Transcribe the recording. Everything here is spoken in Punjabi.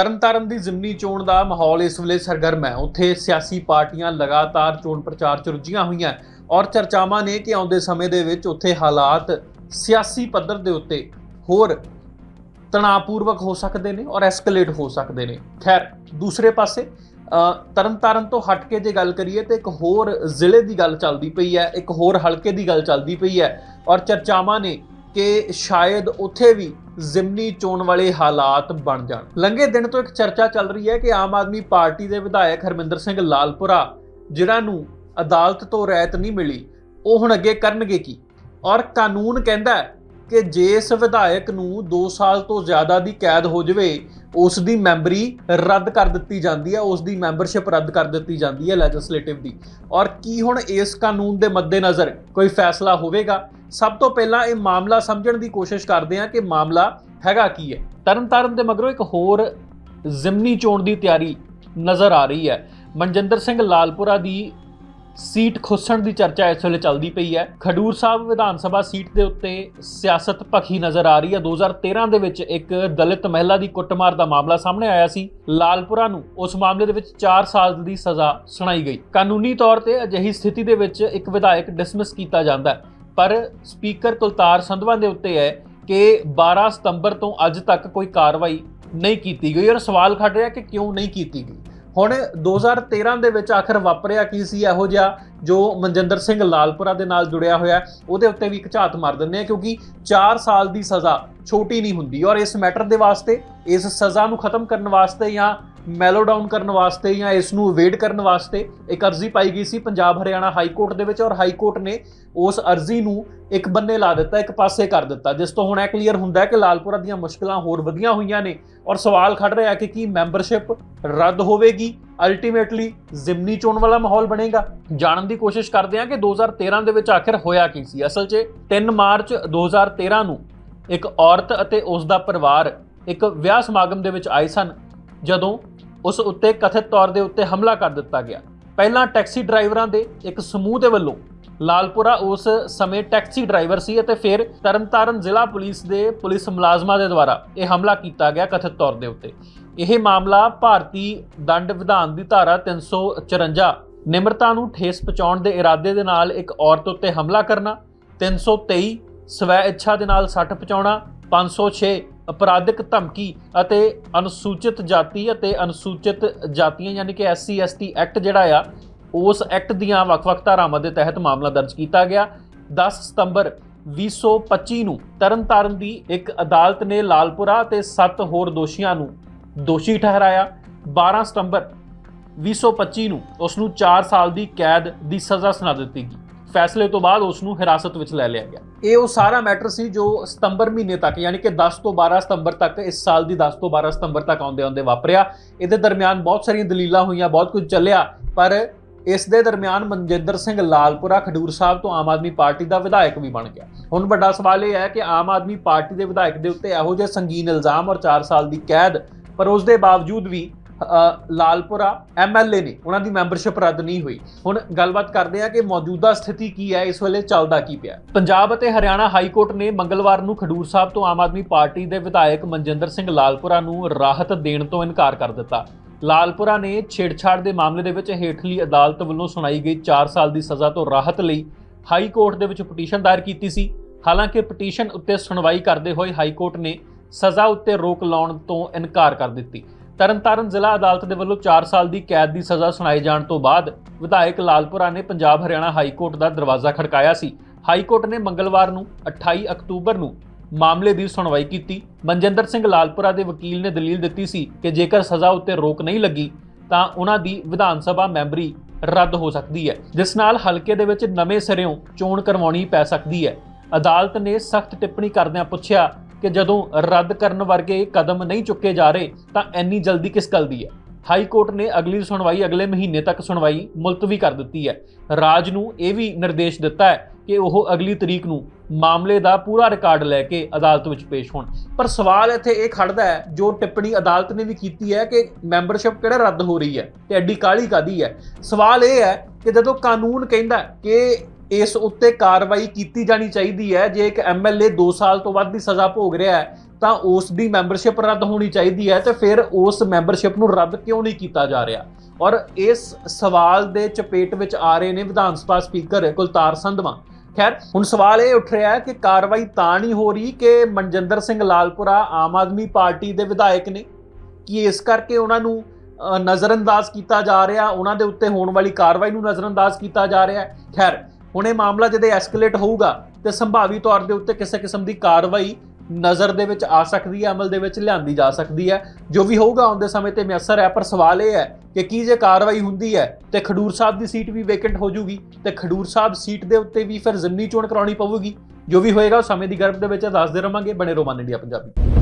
ਤਰਨਤਾਰਨ ਦੀ ਜ਼ਿਮਨੀ ਚੋਣ ਦਾ ਮਾਹੌਲ ਇਸ ਵੇਲੇ ਸਰਗਰਮ ਹੈ। ਉੱਥੇ ਸਿਆਸੀ ਪਾਰਟੀਆਂ ਲਗਾਤਾਰ ਚੋਣ ਪ੍ਰਚਾਰ 'ਚ ਰੁੱਝੀਆਂ ਹੋਈਆਂ ਔਰ ਚਰਚਾਵਾਂ ਨੇ ਕਿ ਆਉਂਦੇ ਸਮੇਂ ਦੇ ਵਿੱਚ ਉੱਥੇ ਹਾਲਾਤ ਸਿਆਸੀ ਪੱਧਰ ਦੇ ਉੱਤੇ ਹੋਰ ਤਣਾਅਪੂਰਵਕ ਹੋ ਸਕਦੇ ਨੇ ਔਰ ਐਸਕੇਲੇਟ ਹੋ ਸਕਦੇ ਨੇ। ਖੈਰ, ਦੂਸਰੇ ਪਾਸੇ ਤਰਨਤਾਰਨ ਤੋਂ ਹਟ ਕੇ ਜੇ ਗੱਲ ਕਰੀਏ ਤੇ ਇੱਕ ਹੋਰ ਜ਼ਿਲ੍ਹੇ ਦੀ ਗੱਲ ਚੱਲਦੀ ਪਈ ਹੈ, ਇੱਕ ਹੋਰ ਹਲਕੇ ਦੀ ਗੱਲ ਚੱਲਦੀ ਪਈ ਹੈ ਔਰ ਚਰਚਾਵਾਂ ਨੇ ਕਿ ਸ਼ਾਇਦ ਉੱਥੇ ਵੀ ਜ਼ਿਮਨੀ ਚੋਣ ਵਾਲੇ ਹਾਲਾਤ ਬਣ ਜਾਣ। ਲੰਘੇ ਦਿਨ ਤੋਂ ਇੱਕ ਚਰਚਾ ਚੱਲ ਰਹੀ ਹੈ ਕਿ ਆਮ ਆਦਮੀ ਪਾਰਟੀ ਦੇ ਵਿਧਾਇਕ ਹਰਮਿੰਦਰ ਸਿੰਘ ਲਾਲਪੁਰਾ, ਜਿਨ੍ਹਾਂ ਨੂੰ ਅਦਾਲਤ ਤੋਂ ਰਾਇਤ ਨਹੀਂ ਮਿਲੀ, ਉਹ ਹੁਣ ਅੱਗੇ ਕਰਨਗੇ ਕੀ? ਔਰ ਕਾਨੂੰਨ ਕਹਿੰਦਾ ਕਿ ਜਿਸ ਵਿਧਾਇਕ ਨੂੰ 2 ਸਾਲ ਤੋਂ ਜ਼ਿਆਦਾ ਦੀ ਕੈਦ ਹੋ ਜਾਵੇ, ਉਸ ਦੀ ਮੈਂਬਰੀ ਰੱਦ ਕਰ ਦਿੱਤੀ ਜਾਂਦੀ ਹੈ, ਉਸ ਦੀ ਮੈਂਬਰਸ਼ਿਪ ਰੱਦ ਕਰ ਦਿੱਤੀ ਜਾਂਦੀ ਹੈ ਲੈਜਿਸਲੇਟਿਵ ਦੀ। ਔਰ ਕੀ ਹੁਣ ਇਸ ਕਾਨੂੰਨ ਦੇ ਮੱਦੇਨਜ਼ਰ ਕੋਈ ਫੈਸਲਾ ਹੋਵੇਗਾ? ਸਭ ਤੋਂ ਪਹਿਲਾਂ ਇਹ ਮਾਮਲਾ ਸਮਝਣ ਦੀ ਕੋਸ਼ਿਸ਼ ਕਰਦੇ ਹਾਂ ਕਿ ਮਾਮਲਾ ਹੈਗਾ ਕੀ ਹੈ। ਤਰਨਤਾਰਨ ਦੇ ਮਗਰੋਂ ਇੱਕ ਹੋਰ ਜ਼ਿਮਨੀ ਚੋਣ ਦੀ ਤਿਆਰੀ ਨਜ਼ਰ ਆ ਰਹੀ ਹੈ। ਮਨਜਿੰਦਰ ਸਿੰਘ ਲਾਲਪੁਰਾ ਦੀ ਸੀਟ ਖੁੱਸਣ ਦੀ ਚਰਚਾ ਇਸ ਵੇਲੇ ਚੱਲਦੀ ਪਈ ਹੈ। ਖਡੂਰ ਸਾਹਿਬ ਵਿਧਾਨ ਸਭਾ ਸੀਟ ਦੇ ਉੱਤੇ ਸਿਆਸਤ ਭਖੀ ਨਜ਼ਰ ਆ ਰਹੀ ਹੈ। 2013 ਦੇ ਵਿੱਚ ਇੱਕ ਦਲਿਤ ਮਹਿਲਾ ਦੀ ਕੁੱਟਮਾਰ ਦਾ ਮਾਮਲਾ ਸਾਹਮਣੇ ਆਇਆ ਸੀ। ਲਾਲਪੁਰਾ ਨੂੰ ਉਸ ਮਾਮਲੇ ਦੇ ਵਿੱਚ 4 ਸਾਲ ਦੀ ਸਜ਼ਾ ਸੁਣਾਈ ਗਈ। ਕਾਨੂੰਨੀ ਤੌਰ ਤੇ ਅਜਿਹੀ ਸਥਿਤੀ ਦੇ ਵਿੱਚ ਇੱਕ ਵਿਧਾਇਕ ਡਿਸਮਿਸ ਕੀਤਾ ਜਾਂਦਾ ਹੈ। ਪਰ ਸਪੀਕਰ ਕੁਲਤਾਰ ਸੰਧਵਾ ਦੇ ਉੱਤੇ ਹੈ ਕਿ 12 ਸਤੰਬਰ ਤੋਂ ਅੱਜ ਤੱਕ ਕੋਈ ਕਾਰਵਾਈ ਨਹੀਂ ਕੀਤੀ ਗਈ ਔਰ ਸਵਾਲ ਖੜ ਰਿਹਾ ਕਿ ਕਿਉਂ ਨਹੀਂ ਕੀਤੀ ਗਈ। ਹੁਣ 2013 ਦੇ ਵਿੱਚ ਆਖਰ ਵਾਪਰਿਆ ਕੀ ਸੀ? ਇਹੋ ਜਿਹਾ ਜੋ ਮਨਜਿੰਦਰ ਸਿੰਘ ਲਾਲਪੁਰਾ ਦੇ ਨਾਲ ਜੁੜਿਆ ਹੋਇਆ ਉਹਦੇ ਉੱਤੇ ਵੀ ਇੱਕ ਝਾਤ ਮਾਰ ਦਿੰਦੇ ਆ ਕਿਉਂਕਿ 4 ਸਾਲ ਦੀ ਸਜ਼ਾ ਛੋਟੀ ਨਹੀਂ ਹੁੰਦੀ ਔਰ ਇਸ ਮੈਟਰ ਦੇ ਵਾਸਤੇ, ਇਸ ਸਜ਼ਾ ਨੂੰ ਖਤਮ ਕਰਨ ਵਾਸਤੇ ਜਾਂ ਮੈਲੋ ਡਾਊਨ ਕਰਨ ਵਾਸਤੇ ਜਾਂ ਇਸ ਨੂੰ ਅਵੇਡ ਕਰਨ ਵਾਸਤੇ ਇੱਕ ਅਰਜ਼ੀ ਪਾਈ ਗਈ ਸੀ ਪੰਜਾਬ ਹਰਿਆਣਾ ਹਾਈ ਕੋਰਟ ਦੇ ਵਿੱਚ ਔਰ ਹਾਈ ਕੋਰਟ ਨੇ ਉਸ ਅਰਜ਼ੀ ਨੂੰ ਇੱਕ ਬੰਨੇ ਲਾ ਦਿੱਤਾ, ਇੱਕ ਪਾਸੇ ਕਰ ਦਿੱਤਾ, ਜਿਸ ਤੋਂ ਹੁਣ ਇਹ ਕਲੀਅਰ ਹੁੰਦਾ ਹੈ ਕਿ ਲਾਲਪੁਰਾ ਦੀਆਂ ਮੁਸ਼ਕਲਾਂ ਹੋਰ ਵਧੀਆਂ ਹੋਈਆਂ ਨੇ ਔਰ ਸਵਾਲ ਖੜ ਰਿਹਾ ਕਿ ਕੀ ਮੈਂਬਰਸ਼ਿਪ ਰੱਦ ਹੋਵੇਗੀ? ਅਲਟੀਮੇਟਲੀ ਜ਼ਿਮਨੀ ਚੋਣ ਵਾਲਾ ਮਾਹੌਲ ਬਣੇਗਾ? ਜਾਣਨ ਦੀ ਕੋਸ਼ਿਸ਼ ਕਰਦੇ ਹਾਂ ਕਿ 2013 ਦੇ ਵਿੱਚ ਆਖਿਰ ਹੋਇਆ ਕੀ ਸੀ। ਅਸਲ 'ਚ 3 ਮਾਰਚ 2013 ਨੂੰ ਇੱਕ ਔਰਤ ਅਤੇ ਉਸ ਦਾ ਪਰਿਵਾਰ ਇੱਕ ਵਿਆਹ ਸਮਾਗਮ ਦੇ ਵਿੱਚ ਆਏ ਸਨ, ਜਦੋਂ ਉਸ ਉੱਤੇ ਕਥਿਤ ਤੌਰ ਦੇ ਉੱਤੇ ਹਮਲਾ ਕਰ ਦਿੱਤਾ ਗਿਆ। ਪਹਿਲਾਂ ਟੈਕਸੀ ਡਰਾਈਵਰਾਂ ਦੇ ਇੱਕ ਸਮੂਹ ਦੇ ਵੱਲੋਂ ਲਾਲਪੁਰਾ ਉਸ ਸਮੇਂ ਟੈਕਸੀ ਡਰਾਈਵਰ ਸੀ ਅਤੇ ਫਿਰ ਤਰਨਤਾਰਨ ਜ਼ਿਲ੍ਹਾ ਪੁਲਿਸ ਦੇ ਪੁਲਿਸ ਮੁਲਾਜ਼ਮਾਂ ਦੇ ਦੁਆਰਾ ਇਹ ਹਮਲਾ ਕੀਤਾ ਗਿਆ ਕਥਿਤ ਤੌਰ ਦੇ ਉੱਤੇ। ਇਹ ਮਾਮਲਾ ਭਾਰਤੀ ਦੰਡ ਵਿਧਾਨ ਦੀ ਧਾਰਾ 354 ਨਿਮਰਤਾ ਨੂੰ ਠੇਸ ਪਹੁੰਚਾਉਣ ਦੇ ਇਰਾਦੇ ਦੇ ਨਾਲ ਇੱਕ ਔਰਤ ਉੱਤੇ ਹਮਲਾ ਕਰਨਾ 323 ਸਵੈ ਇੱਛਾ ਦੇ ਨਾਲ ਸੱਟ ਪਹੁੰਚਾਉਣਾ 506 ਅਪਰਾਧਿਕ ਧਮਕੀ ਅਤੇ ਅਨੁਸੂਚਿਤ ਜਾਤੀ ਅਤੇ ਅਨੁਸੂਚਿਤ ਜਾਤੀਆਂ, ਯਾਨੀ ਕਿ ਐਸਸੀ ਐਸਟੀ ਐਕਟ ਜਿਹੜਾ ਆ, ਉਸ ਐਕਟ ਦੀਆਂ ਵੱਖ-ਵੱਖ ਧਾਰਾਵਾਂ ਦੇ ਤਹਿਤ ਮਾਮਲਾ ਦਰਜ ਕੀਤਾ ਗਿਆ। 10 ਸਤੰਬਰ 2025 ਨੂੰ ਤਰਨਤਾਰਨ ਦੀ ਇੱਕ ਅਦਾਲਤ ਨੇ ਲਾਲਪੁਰਾ ਤੇ 7 ਹੋਰ ਦੋਸ਼ੀਆਂ ਨੂੰ ਦੋਸ਼ੀ ਠਹਿਰਾਇਆ। 12 ਸਤੰਬਰ 2025 ਨੂੰ ਉਸ ਨੂੰ 4 ਸਾਲ ਦੀ ਕੈਦ ਦੀ ਸਜ਼ਾ ਸੁਣਾ ਦਿੱਤੀ ਗਈ। ਫੈਸਲੇ ਤੋਂ ਬਾਅਦ ਉਸ ਨੂੰ ਹਿਰਾਸਤ ਵਿੱਚ ਲੈ ਲਿਆ ਗਿਆ। ਇਹ ਉਹ ਸਾਰਾ ਮੈਟਰ ਸੀ ਜੋ ਸਤੰਬਰ ਮਹੀਨੇ ਤੱਕ, ਯਾਨੀ ਕਿ 10 ਤੋਂ 12 ਸਤੰਬਰ ਤੱਕ, ਇਸ ਸਾਲ ਦੀ 10 ਤੋਂ 12 ਸਤੰਬਰ ਤੱਕ ਆਉਂਦੇ ਆਉਂਦੇ ਵਾਪਰਿਆ। ਇਹਦੇ ਦਰਮਿਆਨ ਬਹੁਤ ਸਾਰੀਆਂ ਦਲੀਲਾਂ ਹੋਈਆਂ, ਬਹੁਤ ਕੁਝ ਚੱਲਿਆ, ਪਰ ਇਸ ਦੇ ਦਰਮਿਆਨ ਮਨਜਿੰਦਰ ਸਿੰਘ ਲਾਲਪੁਰਾ ਖਡੂਰ ਸਾਹਿਬ ਤੋਂ ਆਮ ਆਦਮੀ ਪਾਰਟੀ ਦਾ ਵਿਧਾਇਕ ਵੀ ਬਣ ਗਿਆ। ਹੁਣ ਵੱਡਾ ਸਵਾਲ ਇਹ ਹੈ ਕਿ ਆਮ ਆਦਮੀ ਪਾਰਟੀ ਦੇ ਵਿਧਾਇਕ ਦੇ ਉੱਤੇ ਇਹੋ ਜਿਹੇ ਸੰਗੀਨ ਇਲਜ਼ਾਮ ਔਰ 4 ਸਾਲ ਦੀ ਕੈਦ, ਪਰ ਉਸ ਦੇ ਬਾਵਜੂਦ ਵੀ ਲਾਲਪੁਰਾ ਐਮਐਲਏ ਨੇ, ਉਹਨਾਂ ਦੀ ਮੈਂਬਰਸ਼ਿਪ ਰੱਦ ਨਹੀਂ ਹੋਈ। ਹੁਣ ਗੱਲਬਾਤ ਕਰਦੇ ਹਾਂ ਕਿ ਮੌਜੂਦਾ ਸਥਿਤੀ ਕੀ ਹੈ, ਇਸ ਵੇਲੇ ਚੱਲਦਾ ਕੀ ਪਿਆ। ਪੰਜਾਬ ਅਤੇ ਹਰਿਆਣਾ ਹਾਈ ਕੋਰਟ ਨੇ ਮੰਗਲਵਾਰ ਨੂੰ ਖਡੂਰ ਸਾਹਿਬ ਤੋਂ ਆਮ ਆਦਮੀ ਪਾਰਟੀ ਦੇ ਵਿਧਾਇਕ ਮਨਜਿੰਦਰ ਸਿੰਘ ਲਾਲਪੁਰਾ ਨੂੰ ਰਾਹਤ ਦੇਣ ਤੋਂ ਇਨਕਾਰ ਕਰ ਦਿੱਤਾ। ਲਾਲਪੁਰਾ ਨੇ ਛੇੜਛਾੜ ਦੇ ਮਾਮਲੇ ਦੇ ਵਿੱਚ ਹੇਠਲੀ ਅਦਾਲਤ ਵੱਲੋਂ ਸੁਣਾਈ ਗਈ 4 ਸਾਲ ਦੀ ਸਜ਼ਾ ਤੋਂ ਰਾਹਤ ਲਈ ਹਾਈ ਕੋਰਟ ਦੇ ਵਿੱਚ ਪਟੀਸ਼ਨ ਦਾਇਰ ਕੀਤੀ ਸੀ। ਹਾਲਾਂਕਿ ਪਟੀਸ਼ਨ ਉੱਤੇ ਸੁਣਵਾਈ ਕਰਦੇ ਹੋਏ ਹਾਈ ਕੋਰਟ ਨੇ ਸਜ਼ਾ ਉੱਤੇ ਰੋਕ ਲਾਉਣ ਤੋਂ ਇਨਕਾਰ ਕਰ ਦਿੱਤੀ। ਤਰਨਤਾਰਨ ਜ਼ਿਲ੍ਹਾ ਅਦਾਲਤ ਦੇ ਵੱਲੋਂ 4 ਸਾਲ ਦੀ ਕੈਦ ਦੀ ਸਜ਼ਾ ਸੁਣਾਏ ਜਾਣ ਤੋਂ ਬਾਅਦ ਵਿਧਾਇਕ ਲਾਲਪੁਰਾ ਨੇ ਪੰਜਾਬ ਹਰਿਆਣਾ ਹਾਈ ਕੋਰਟ ਦਾ ਦਰਵਾਜ਼ਾ ਖੜਕਾਇਆ ਸੀ। ਹਾਈ ਕੋਰਟ ਨੇ ਮੰਗਲਵਾਰ ਨੂੰ 28 ਅਕਤੂਬਰ ਨੂੰ ਮਾਮਲੇ ਦੀ ਸੁਣਵਾਈ ਕੀਤੀ। ਮਨਜਿੰਦਰ ਸਿੰਘ ਲਾਲਪੁਰਾ ਦੇ ਵਕੀਲ ਨੇ ਦਲੀਲ ਦਿੱਤੀ ਸੀ ਕਿ ਜੇਕਰ ਸਜ਼ਾ ਉੱਤੇ ਰੋਕ ਨਹੀਂ ਲੱਗੀ, ਤਾਂ ਉਹਨਾਂ ਦੀ ਵਿਧਾਨ ਸਭਾ ਮੈਂਬਰੀ ਰੱਦ ਹੋ ਸਕਦੀ ਹੈ। ਜਿਸ ਨਾਲ ਹਲਕੇ ਦੇ ਵਿੱਚ ਨਵੇਂ ਸਿਰਿਓਂ ਚੋਣ ਕਰਵਾਉਣੀ ਪੈ ਸਕਦੀ ਹੈ। ਅਦਾਲਤ ਨੇ ਸਖਤ ਟਿੱਪਣੀ ਕਰਦਿਆਂ ਪੁੱਛਿਆ ਕਿ ਜਦੋਂ ਰੱਦ ਕਰਨ ਵਰਗੇ ਕਦਮ ਨਹੀਂ ਚੁੱਕੇ ਜਾ ਰਹੇ, ਤਾਂ ਇੰਨੀ ਜਲਦੀ ਕਿਸ ਗੱਲ ਦੀ ਹੈ? ਹਾਈ ਕੋਰਟ ਨੇ ਅਗਲੀ ਸੁਣਵਾਈ ਅਗਲੇ ਮਹੀਨੇ ਤੱਕ ਸੁਣਵਾਈ ਮੁਲਤਵੀ ਕਰ ਦਿੱਤੀ ਹੈ। ਰਾਜ ਨੂੰ ਇਹ ਵੀ ਨਿਰਦੇਸ਼ ਦਿੱਤਾ ਹੈ ਕਿ ਉਹ ਅਗਲੀ ਤਰੀਕ ਨੂੰ ਮਾਮਲੇ ਦਾ ਪੂਰਾ ਰਿਕਾਰਡ ਲੈ ਕੇ ਅਦਾਲਤ ਵਿੱਚ ਪੇਸ਼ ਹੋਣ। ਪਰ ਸਵਾਲ ਇੱਥੇ ਇਹ ਖੜਦਾ ਹੈ, ਜੋ ਟਿੱਪਣੀ ਅਦਾਲਤ ਨੇ ਵੀ ਕੀਤੀ ਹੈ ਕਿ ਮੈਂਬਰਸ਼ਿਪ ਕਿਹੜਾ ਰੱਦ ਹੋ ਰਹੀ ਹੈ ਤੇ ਐਡੀ ਕਾਲੀ ਕਾਦੀ ਹੈ? ਸਵਾਲ ਇਹ ਹੈ ਕਿ ਜਦੋਂ ਕਾਨੂੰਨ ਕਹਿੰਦਾ ਕਿ ਇਸ ਉੱਤੇ ਕਾਰਵਾਈ ਕੀਤੀ ਜਾਣੀ ਚਾਹੀਦੀ ਹੈ। ਜੇ ਇੱਕ ਐਮਐਲਏ 2 ਸਾਲ ਤੋਂ ਵੱਧ ਦੀ ਸਜ਼ਾ ਭੋਗ ਰਿਹਾ ਹੈ, ਤਾਂ ਉਸ ਦੀ ਮੈਂਬਰਸ਼ਿਪ ਰੱਦ ਹੋਣੀ ਚਾਹੀਦੀ ਹੈ ਤੇ ਫਿਰ ਉਸ ਮੈਂਬਰਸ਼ਿਪ ਨੂੰ ਰੱਦ ਕਿਉਂ ਨਹੀਂ ਕੀਤਾ ਜਾ ਰਿਹਾ? ਔਰ ਇਸ ਸਵਾਲ ਦੇ ਚਪੇਟ ਵਿੱਚ ਆ ਰਹੇ ਨੇ ਵਿਧਾਨ ਸਭਾ ਸਪੀਕਰ ਕੁਲਤਾਰ ਸੰਧਵਾ। ਖੈਰ, ਹੁਣ ਸਵਾਲ ਇਹ ਉੱਠ ਰਿਹਾ ਹੈ ਕਿ ਕਾਰਵਾਈ ਤਾਂ ਨਹੀਂ ਹੋ ਰਹੀ ਕਿ ਮਨਜਿੰਦਰ ਸਿੰਘ ਲਾਲਪੁਰਾ ਆਮ ਆਦਮੀ ਪਾਰਟੀ ਦੇ ਵਿਧਾਇਕ ਨੇ? ਕਿ ਇਸ ਕਰਕੇ ਉਹਨਾਂ ਨੂੰ ਨਜ਼ਰਅੰਦਾਜ਼ ਕੀਤਾ ਜਾ ਰਿਹਾ? ਉਹਨਾਂ ਦੇ ਉੱਤੇ ਹੋਣ ਵਾਲੀ ਕਾਰਵਾਈ ਨੂੰ ਨਜ਼ਰਅੰਦਾਜ਼ ਕੀਤਾ ਜਾ ਰਿਹਾ ਹੈ? ਖੈਰ ਹੁਣ ਇਹ ਮਾਮਲਾ ਜਦੋਂ ਐਸਕੇਲੇਟ ਹੋਊਗਾ ਤੇ ਸੰਭਾਵੀ ਤੌਰ ਦੇ ਉੱਤੇ ਕਿਸੇ ਕਿਸਮ ਦੀ ਕਾਰਵਾਈ ਨਜ਼ਰ ਦੇ ਵਿੱਚ ਆ ਸਕਦੀ ਹੈ, ਅਮਲ ਦੇ ਵਿੱਚ ਲਿਆਂਦੀ ਜਾ ਸਕਦੀ ਹੈ। ਜੋ ਵੀ ਹੋਊਗਾ ਆਉਂਦੇ ਸਮੇਂ ਤੇ ਮਿਆਸਰ ਹੈ, ਪਰ ਸਵਾਲ ਇਹ ਹੈ ਕਿ ਕੀ ਜੇ ਕਾਰਵਾਈ ਹੁੰਦੀ ਹੈ, ਤੇ ਖਡੂਰ ਸਾਹਿਬ ਦੀ ਸੀਟ ਵੀ ਵੇਕੈਂਟ ਹੋ ਜੂਗੀ, ਤੇ ਖਡੂਰ ਸਾਹਿਬ ਸੀਟ ਦੇ ਉੱਤੇ ਵੀ ਫਿਰ ਜ਼ਿਮਨੀ ਚੋਣ ਕਰਾਉਣੀ ਪਵੇਗੀ ਜੋ ਵੀ ਹੋਏਗਾ, ਉਹ ਸਮੇਂ ਦੀ ਗਰਭ ਦੇ ਵਿੱਚ ਦੱਸਦੇ ਰਵਾਂਗੇ। ਬਣੇ ਰੋਮਾਨ ਇੰਡੀਆ ਪੰਜਾਬੀ।